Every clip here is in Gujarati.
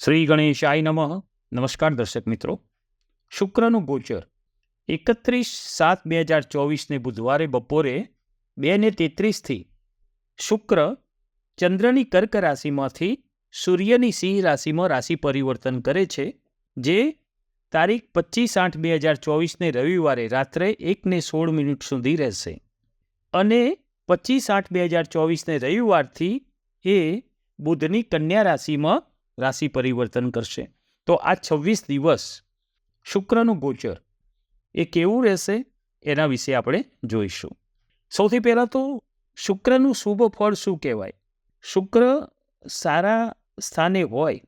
શ્રી ગણેશાય નમઃ. નમસ્કાર દર્શક મિત્રો. શુક્રનું ગોચર. એકત્રીસ સાત બે હજાર ચોવીસને બુધવારે બપોરે બે ને તેત્રીસથી શુક્ર ચંદ્રની કર્ક રાશિમાંથી સૂર્યની સિંહ રાશિમાં રાશિ પરિવર્તન કરે છે, જે તારીખ પચીસ આઠ બે હજાર ચોવીસને રવિવારે રાત્રે એકને સોળ મિનિટ સુધી રહેશે. અને પચીસ આઠ બે હજાર ચોવીસને રવિવારથી એ બુધની કન્યા રાશિમાં રાશિ પરિવર્તન કરશે. તો આ છવ્વીસ દિવસ શુક્રનું ગોચર એ કેવું રહેશે? એના વિશે આપણે જોઈશું. સૌથી પહેલાં તો શુક્રનું શુભ ફળ શું કહેવાય? શુક્ર સારા સ્થાને હોય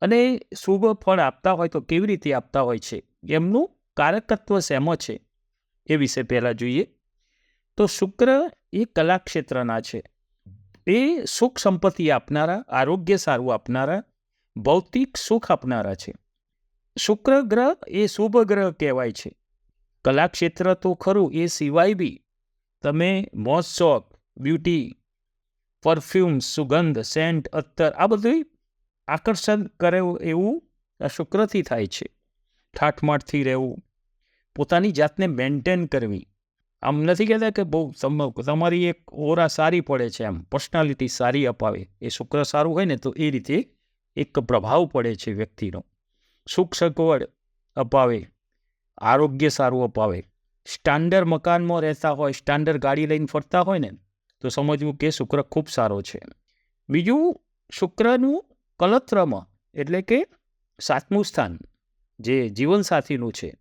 અને શુભ ફળ આપતા હોય તો કેવી રીતે આપતા હોય છે? એમનું કારકત્વ શેમાં છે? એ વિશે પહેલાં જોઈએ. તો શુક્ર એ કલાક્ષેત્રના છે. એ સુખ સંપત્તિ આપનારા, આરોગ્ય સારું આપનારા ભૌતિક સુખ આપનારા છે. શુક્ર ગ્રહ એ શુભ ગ્રહ કહેવાય છે. કલાક્ષેત્ર તો ખરું, એ સિવાય બી તમે મોજ, શોખ, બ્યુટી, પરફ્યુમ, સુગંધ, સેન્ટ, અત્તર આ બધું આકર્ષણ કરે એવું આ શુક્રથી થાય છે. ઠાઠમાઠથી રહેવું, પોતાની જાતને મેન્ટેન કરવી. આમ નથી કહેતા કે બહુ તમ- તમારી એક ઓરા સારી પડે છે આમ, પર્સનાલિટી સારી અપાવે. એ શુક્ર સારું હોય ને તો એ રીતે એક પ્રભાવ પડે છે વ્યક્તિનો. સુખ સગવડ અપાવે, આરોગ્ય સારું અપાવે. સ્ટાન્ડર્ડ મકાનમાં રહેતા હોય, સ્ટાન્ડર્ડ ગાડી લઈને ફરતા હોય ને, તો સમજવું કે શુક્ર ખૂબ સારો છે. બીજું, શુક્રનું કલત્રમ એટલે કે સાતમું સ્થાન, જે જીવનસાથીનું છે.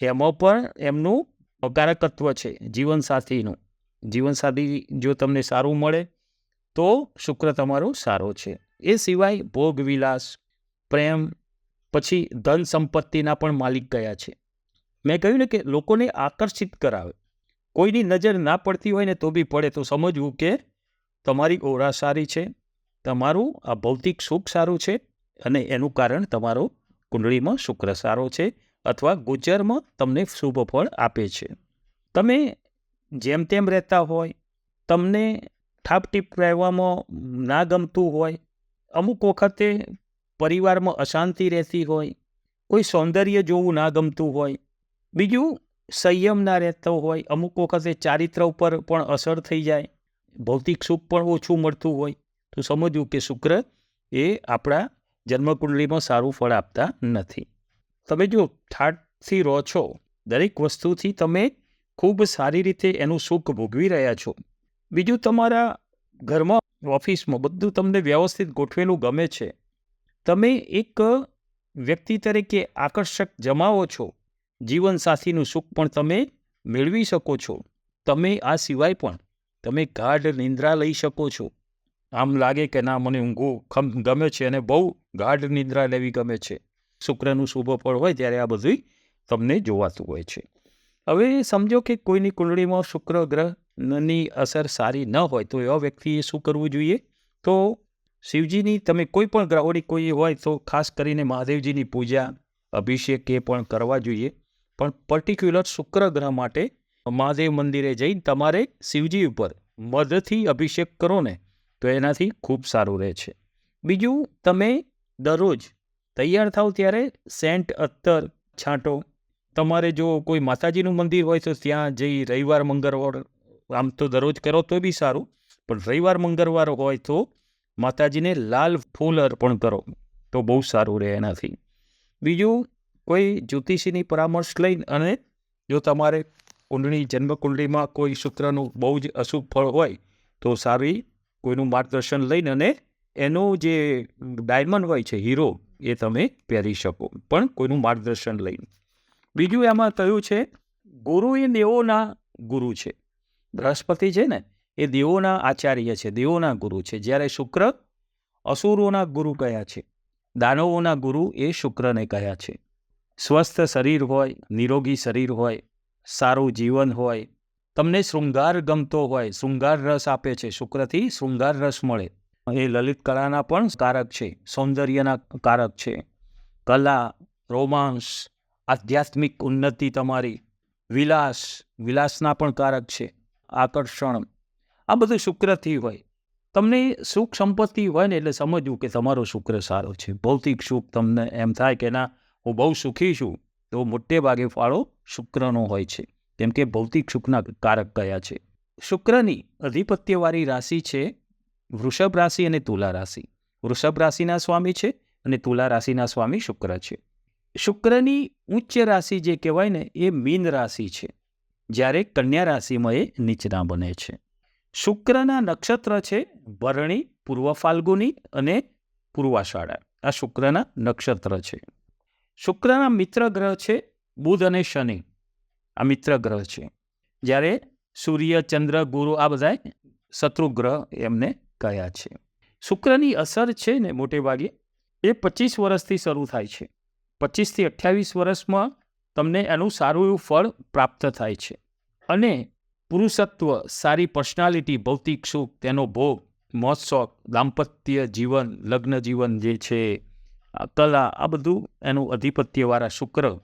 એમાં પણ એમનું હકારકત્વ છે જીવનસાથીનું. જીવનસાથી જો તમને સારું મળે તો શુક્ર તમારો સારો છે. એ સિવાય ભોગ વિલાસ, પ્રેમ, પછી ધન સંપત્તિના પણ માલિક ગયા છે. મેં કહ્યું ને કે લોકોને આકર્ષિત કરાવે. કોઈની નજર ના પડતી હોય ને તો બી પડે. તો સમજવું કે તમારી ઓરા સારી છે, તમારું આ ભૌતિક સુખ સારું છે અને એનું કારણ તમારો કુંડળીમાં શુક્ર સારો છે અથવા ગોચરમાં તમને શુભ ફળ આપે છે. તમે જેમ તેમ રહેતા હોય, તમને ઠાપટીપ રહેવામાં ના ગમતું હોય, અમુક વખતે પરિવારમાં અશાંતિ રહેતી હોય, કોઈ સૌંદર્ય જોવું ના ગમતું હોય, બીજું સંયમ ના રહેતો હોય, અમુક વખતે ચારિત્ર ઉપર પણ અસર થઈ જાય, ભૌતિક સુખ પણ ઓછું મળતું હોય, તો સમજવું કે શુક્ર એ આપણા જન્મકુંડલીમાં સારું ફળ આપતા નથી. તમે જો ઠાટથી રહો છો, દરેક વસ્તુથી તમે ખૂબ સારી રીતે એનું સુખ ભોગવી રહ્યા છો. બીજું તમારા ઘરમાં ઓફિસમાં બધું તમને વ્યવસ્થિત ગોઠવેલું ગમે છે. તમે એક વ્યક્તિ તરીકે આકર્ષક જમાવો છો. જીવનસાથીનું સુખ પણ તમે મેળવી શકો છો. તમે આ સિવાય પણ તમે ગાઢ નિંદ્રા લઈ શકો છો. આમ લાગે કે ના, મને ઊંઘો ખમ ગમે છે અને બહુ ગાઢ નિંદ્રા લેવી ગમે છે. શુક્રનું શુભ ફળ હોય ત્યારે આ બધું તમને જોવાતું હોય છે. હવે સમજો કે કોઈની કુંડળીમાં શુક્ર ગ્રહની અસર સારી ન હોય તો એવા વ્યક્તિએ શું કરવું જોઈએ? તો શિવજીની તમે કોઈ પણ ગ્રહોની કોઈ હોય તો ખાસ કરીને મહાદેવજીની પૂજા, અભિષેક એ પણ કરવા જોઈએ. પણ પર્ટિક્યુલર શુક્ર ગ્રહ માટે મહાદેવ મંદિરે જઈ તમારે શિવજી ઉપર મધથી અભિષેક કરો ને, તો એનાથી ખૂબ સારું રહે છે. બીજું, તમે દરરોજ તૈયાર થાવ ત્યારે સેન્ટ અત્તર છાંટો. તમારે જો કોઈ માતાજીનું મંદિર હોય તો ત્યાં જઈ રવિવાર, મંગળવાર આમ તો દરરોજ કરો તો બી સારું, પણ રવિવાર, મંગળવાર હોય તો માતાજીને લાલ ફૂલ અર્પણ કરો, તો બહુ સારું રહે એનાથી. બીજું, કોઈ જ્યોતિષીની પરામર્શ લઈને અને જો તમારે કુંડળી, જન્મકુંડળીમાં કોઈ શુક્રનું બહુ જ અશુભ ફળ હોય, તો સારી કોઈનું માર્ગદર્શન લઈને અને એનો જે ડાયમંડ હોય છે, હીરો, એ તમે પહેરી શકો, પણ કોઈનું માર્ગદર્શન લઈને. બીજું એમાં કહ્યું છે, ગુરુ એ દેવોના ગુરુ છે. બૃહસ્પતિ છે ને, એ દેવોના આચાર્ય છે, દેવોના ગુરુ છે. જ્યારે શુક્ર અસુરોના ગુરુ કયા છે, દાનવોના ગુરુ એ શુક્રને કયા છે. સ્વસ્થ શરીર હોય, નિરોગી શરીર હોય, સારું જીવન હોય, તમને શૃંગાર ગમતો હોય, શૃંગાર રસ આપે છે, શુક્રથી શૃંગાર રસ મળે. એ લલિત કલાના પણ કારક છે, સૌંદર્યના કારક છે. કલા, રોમાંસ, આધ્યાત્મિક ઉન્નતિ તમારી, વિલાસ, વિલાસના પણ કારક છે. આકર્ષણ. આ બધું શુક્રથી હોય. તમને સુખ સંપત્તિ હોય ને એટલે સમજવું કે તમારો શુક્ર સારો છે. ભૌતિક સુખ તમને એમ થાય કે ના, હું બહુ સુખી છું, તો મોટે ભાગે ફાળો શુક્રનો હોય છે. કેમ કે ભૌતિક સુખના કારક કયા છે? શુક્રની અધિપત્યવાળી રાશિ છે વૃષભ રાશિ અને તુલા રાશિ. વૃષભ રાશિના સ્વામી છે અને તુલા રાશિના સ્વામી શુક્ર છે. શુક્રની ઉચ્ચ રાશિ જે કહેવાય ને એ મીન રાશિ છે. જ્યારે કન્યા રાશિમાં એ નીચના બને છે. શુક્રના નક્ષત્ર છે ભરણી, પૂર્વ ફાલ્ગુની અને પૂર્વાષાઢા આ શુક્રના નક્ષત્ર છે. શુક્રના મિત્ર ગ્રહ છે બુધ અને શનિ. આ મિત્ર ગ્રહ છે. જ્યારે સૂર્ય, ચંદ્ર, ગુરુ આ બધા શત્રુ ગ્રહ એમને કયા છે. શુક્રની અસર છે ને મોટે ભાગે એ પચીસ વર્ષથી શરૂ થાય છે. પચીસથી અઠ્યાવીસ વર્ષમાં તમને એનું સારું એવું ફળ પ્રાપ્ત થાય છે. અને પુરુષત્વ, સારી પર્સનાલિટી, ભૌતિક સુખ, તેનો ભોગ મોજશોખ દાંપત્ય જીવન, લગ્ન જીવન જે છે કલા, આ બધું એનું અધિપત્યવાળા શુક્ર.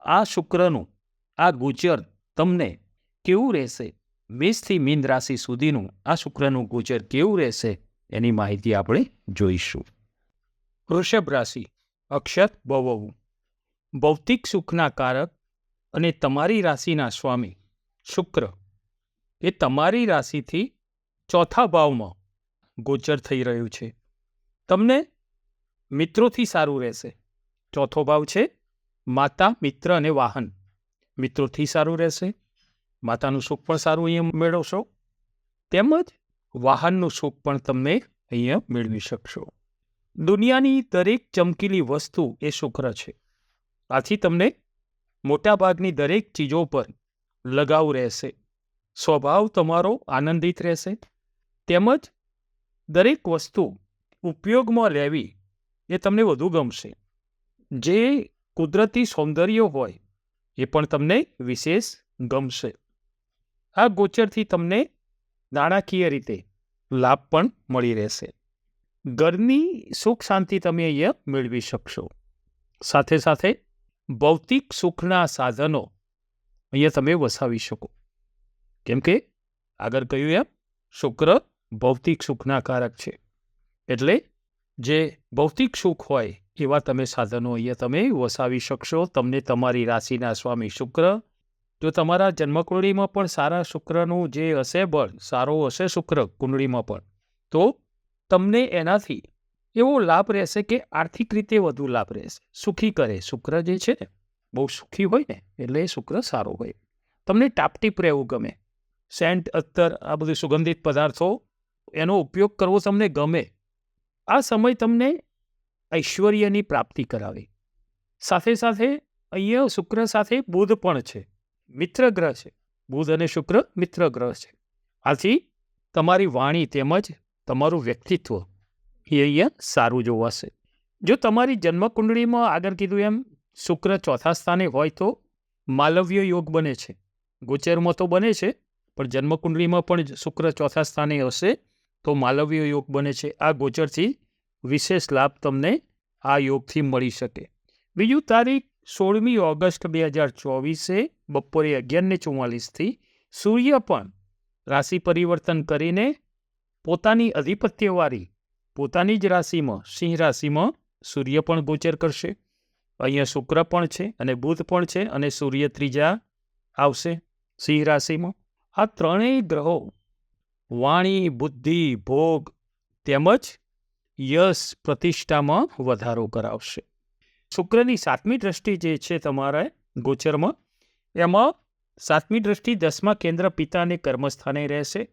આ શુક્રનું, આ ગોચર તમને કેવું રહેશે? મેષથી મીન રાશિ સુધીનું આ શુક્રનું ગોચર કેવું રહેશે? એની માહિતી આપણે જોઈશું. વૃષભ રાશિ, અક્ષત બવવું. ભૌતિક સુખના કારક અને તમારી રાશિના સ્વામી શુક્ર. એ તમારી રાશિથી ચોથા ભાવમાં ગોચર થઈ રહ્યું છે. તમને મિત્રોથી સારું રહેશે. ચોથો ભાવ છે માતા, મિત્ર અને વાહન. મિત્રોથી સારું રહેશે. માતાનું સુખ પણ સારું અહીંયા મેળવશો. તેમજ વાહનનું સુખ પણ તમને અહીંયા મેળવી શકશો. દુનિયાની દરેક ચમકીલી વસ્તુ એ શુક્ર છે. આથી તમને મોટાભાગની દરેક ચીજો પર લગાવ રહેશે. સ્વભાવ તમારો આનંદિત રહેશે. તેમજ દરેક વસ્તુ ઉપયોગમાં લેવી એ તમને વધુ ગમશે. જે કુદરતી સૌંદર્ય હોય એ પણ તમને વિશેષ ગમશે. આ ગોચરથી તમને નાણાકીય રીતે લાભ પણ મળી રહેશે. ઘરની સુખ શાંતિ તમે અહીંયા મેળવી શકશો. સાથે સાથે ભૌતિક સુખના સાધનો અહીંયા તમે વસાવી શકો. કેમ કે આગળ કહ્યું એમ, શુક્ર ભૌતિક સુખના કારક છે. એટલે જે ભૌતિક સુખ હોય એવા તમે સાધનો અહીંયા તમે વસાવી શકશો. તમને તમારી રાશિના સ્વામી શુક્ર, જો તમારા જન્મકુંડળીમાં પણ સારા શુક્રનું જે હશે, બળ સારો હશે શુક્ર કુંડળીમાં પણ, તો તમને એનાથી એવો લાભ રહેશે કે આર્થિક રીતે વધુ લાભ રહેશે. સુખી કરે. શુક્ર જે છે ને બહુ સુખી હોય ને, એટલે એ શુક્ર સારો હોય. તમને ટાપટીપ રહેવું ગમે. સેન્ટ અત્તર આ બધું સુગંધિત પદાર્થો, એનો ઉપયોગ કરવો તમને ગમે. આ સમય તમને ઐશ્વર્યની પ્રાપ્તિ કરાવે. સાથે સાથે અહીંયા શુક્ર સાથે બુધ પણ છે. મિત્ર ગ્રહ છે. બુધ અને શુક્ર મિત્ર ગ્રહ છે. આથી તમારી વાણી તેમજ તમારું વ્યક્તિત્વ એ અહીંયા સારું જોવાશે. જો તમારી જન્મકુંડળીમાં આગળ કીધું એમ શુક્ર ચોથા સ્થાને હોય તો માલવ્ય યોગ બને છે. ગોચરમાં તો બને છે, પણ જન્મકુંડળીમાં પણ શુક્ર ચોથા સ્થાને હશે તો માલવ્ય યોગ બને છે. આ ગોચરથી વિશેષ લાભ તમને આ યોગથી મળી શકે. બીજું તારીખ સોળમી ઓગસ્ટ બે હજાર ચોવીસે, બપોરે અગિયારને ચુમ્માલીસથી સૂર્ય પણ રાશિ પરિવર્તન કરીને પોતાની અધિપત્યવાળી, પોતાની જ રાશિમાં, સિંહ રાશિમાં સૂર્ય પણ ગોચર કરશે. અહીંયા શુક્ર પણ છે અને બુધ પણ છે અને સૂર્ય ત્રીજા આવશે, સિંહ રાશિમાં. આ ત્રણેય ગ્રહો, વાણી, બુદ્ધિ, ભોગ તેમજ યશ પ્રતિષ્ઠામાં વધારો કરાવશે. શુક્રની સાતમી દ્રષ્ટિ જે છે તમારા ગોચરમાં, એમાં સાતમી દ્રષ્ટિ દસમા કેન્દ્ર પિતાને કર્મસ્થાને રહેશે.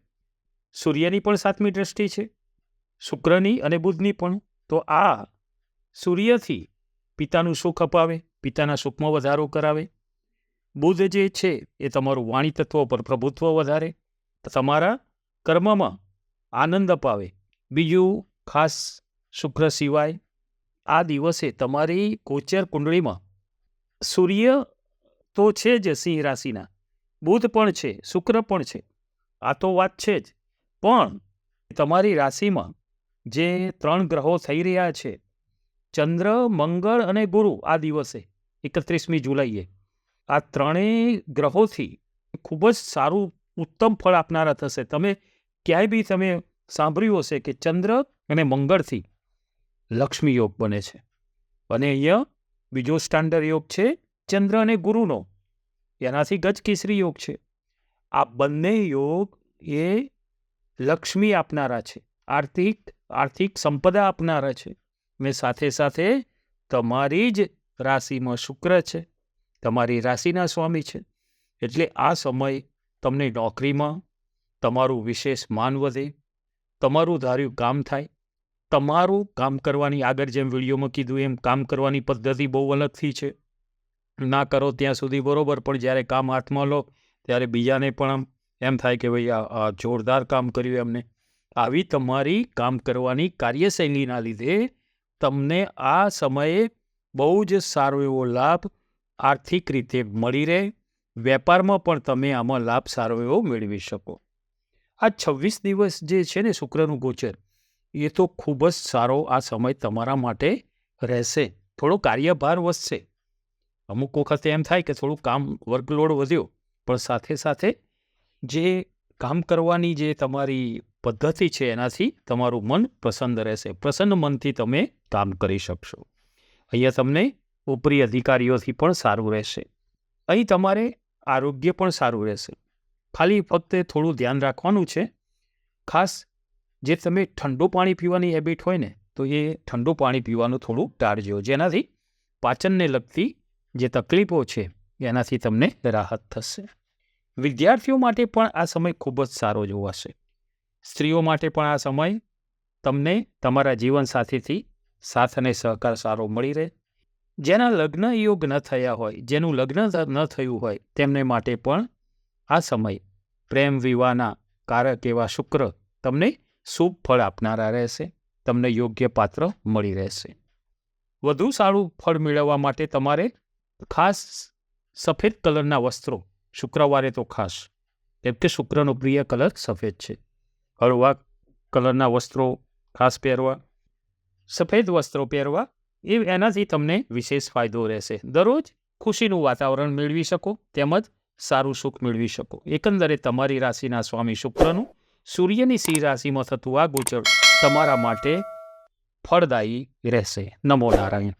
સૂર્યની પણ સાતમી દ્રષ્ટિ છે, શુક્રની અને બુધની પણ. તો આ સૂર્યથી પિતાનું સુખ અપાવે, પિતાના સુખમાં વધારો કરાવે. બુધ જે છે એ તમારું વાણી તત્વ પર પ્રભુત્વ વધારે તમારા કર્મમાં આનંદ અપાવે. બીજું ખાસ શુક્ર સિવાય આ દિવસે તમારી કોચર કુંડળીમાં સૂર્ય તો છે જ સિંહ રાશિના. બુધ પણ છે, શુક્ર પણ છે, આ તો વાત છે જ. પણ તમારી રાશિમાં જે ત્રણ ગ્રહો થઈ રહ્યા છે ચંદ્ર, મંગળ અને ગુરુ આ દિવસે, એકત્રીસમી જુલાઈએ. આ ત્રણેય ગ્રહોથી ખૂબ જ સારું ઉત્તમ ફળ આપનારા થશે. તમે ક્યાંય બી તમે સાંભળ્યું હશે કે ચંદ્ર અને મંગળથી લક્ષ્મી યોગ બને છે. અને અહીંયા બીજો સ્ટાન્ડર્ડ યોગ છે ચંદ્ર અને ગુરુનો. એનાથી ગજ કેસરી યોગ છે. આ બંને યોગ એ લક્ષ્મી આપનારા છે. આર્થિક આર્થિક સંપદા આપનારા છે. ને સાથે સાથે તમારી જ રાશિમાં શુક્ર છે. તમારી રાશિના સ્વામી છે. એટલે આ સમય તમને નોકરીમાં તમારું વિશેષ માન વધે, તમારું ધાર્યું કામ થાય. તમારું કામ કરવાની આગળ જેમ વિડીયોમાં કીધું એમ કામ કરવાની પદ્ધતિ બહુ અલગથી છે. ના કરો ત્યાં સુધી બરોબર, પણ જ્યારે કામ હાથમાં લો, ત્યારે બીજાને પણ આમ એમ થાય કે ભાઈ આ જોરદાર કામ કર્યું એમને. આવી તમારી કામ કરવાની કાર્યશૈલીના લીધે તમને આ સમયે બહુ જ સારો એવો લાભ આર્થિક રીતે મળી રહે, વેપારમાં પણ તમે આમાં લાભ સારો એવો મેળવી શકો. આ છવ્વીસ દિવસ જે છે ને શુક્રનું ગોચર, એ તો ખૂબ જ સારો આ સમય તમારા માટે રહેશે. થોડો કાર્યભાર વધશે. અમુક વખતે એમ થાય કે થોડું કામ વર્કલોડ વધ્યો, પણ સાથે સાથે જે કામ કરવાની જે તમારી પદ્ધતિ છે એનાથી તમારું મન પ્રસન્ન રહેશે. પ્રસન્ન મનથી તમે કામ કરી શકશો. અહીંયા તમને ઉપરી અધિકારીઓથી પણ સારું રહેશે. અહીં તમારે આરોગ્ય પણ સારું રહેશે. ખાલી ફક્ત થોડું ધ્યાન રાખવાનું છે. ખાસ જે તમે ઠંડુ પાણી પીવાની હેબિટ હોય ને, તો એ ઠંડુ પાણી પીવાનું થોડું ટાળજો. જેનાથી પાચનને લગતી જે તકલીફો છે, એનાથી તમને રાહત થશે. વિદ્યાર્થીઓ માટે પણ આ સમય ખૂબ જ સારો જોવાશે. સ્ત્રીઓ માટે પણ આ સમય તમને તમારા જીવનસાથીથી સાથ અને સહકાર સારો મળી રહે. જેના લગ્ન યોગ ન થયા હોય, જેનું લગ્ન ન થયું હોય, તેમને માટે પણ આ સમય પ્રેમ વિવાહના કારક એવા શુક્ર તમને શુભ ફળ આપનારા રહેશે, તમને યોગ્ય પાત્ર મળી રહેશે. વધુ સારું ફળ મેળવવા માટે તમારે ખાસ સફેદ કલરના વસ્ત્રો, શુક્રવારે તો ખાસ, કેમ કે શુક્રનો પ્રિય કલર સફેદ છે. હળવા કલરના વસ્ત્રો ખાસ પહેરવા સફેદ વસ્ત્રો પહેરવા, એ એનાથી તમને વિશેષ ફાયદો રહેશે. દરરોજ ખુશીનું વાતાવરણ મેળવી શકો, તેમજ સારું સુખ મેળવી શકો. એકંદરે તમારી રાશિના સ્વામી શુક્રનું સૂર્યની સિંહ રાશિમાં થતું આ ગોચર તમારા માટે ફળદાયી રહેશે. નમો નારાયણ.